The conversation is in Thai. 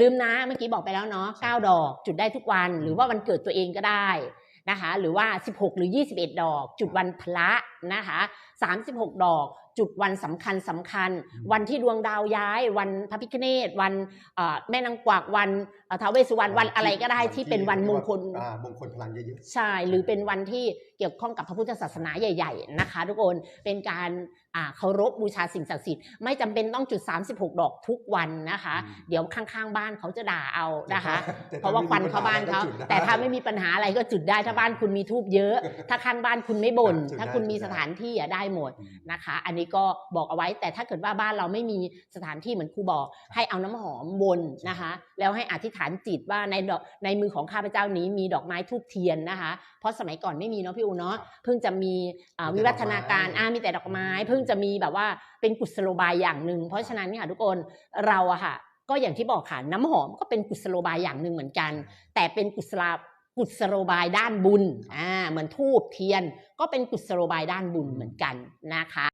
ลืมนะเมื่อกี้บอกไปแล้วเนาะ9ดอก จุดได้ทุกวัน หรือว่าวันเกิดตัวเองก็ได้นะคะ หรือว่า 16 หรือ 21 ดอก จุดวันพระนะคะ 36 ดอก จุดวันสำคัญสำคัญ วันที่ดวงดาวย้าย วันพระพิฆเนศวันเอ่อแม่นางกวักวันเอ่อท้าวเวสสุวรรณวันอะไรก็ได้ที่เป็นวันมงคลอ่ามงคลพลังเยอะใช่หรือเป็นวันที่เกี่ยวข้องกับพระพุทธศาสนาใหญ่ ๆ นะคะ ทุกคนเป็นการอ่าเคารพบูชาสิ่งศักดิ์สิทธิ์ไม่จำเป็นต้องจุด 36 ดอกทุกวันนะคะอืมเดี๋ยวข้างๆ บ้านเขาจะด่าเอาๆนะคะแต่เพราะว่าควันเข้าบ้านเขาจุดได้แต่ถ้าไม่มีปัญหาอะไรก็จุดได้ถ้าบ้านคุณมีทูบเยอะ ถ้าข้างบ้านคุณไม่บ่นจุดได้ถ้าคุณมีจุดได้สถานที่อะได้หมดอืมนะคะ อันนี้ก็บอกเอาไว้ แต่ถ้าเกิดว่าบ้านเราไม่มีสถานที่เหมือนครูบอก ให้เอาน้ำหอมบนนะคะ แล้วให้อธิษฐานจิตว่าในดอกในมือของข้าพเจ้านี้มีดอกไม้ทูบเทียนนะคะ เพราะสมัยก่อนไม่มีเนาะพี่อูเนาะเพิ่งจะมีอ่ามีแต่วิวัฒนาการดอกไม้อ่ามีแต่ดอกไม้ เพิ่งจะมีแบบว่าเป็นกุศโลบายอย่างหนึ่งเพราะฉะนั้นค่ะทุกคนเราอะค่ะก็อย่างที่บอกค่ะน้ำหอมก็เป็นกุศโลบายอย่างหนึ่งเหมือนกัน แต่เป็นกุศลากุศโลบายด้านบุญอ่าเหมือนทูบเทียน ก็เป็นกุศโลบายด้านบุญเหมือนกันนะคะ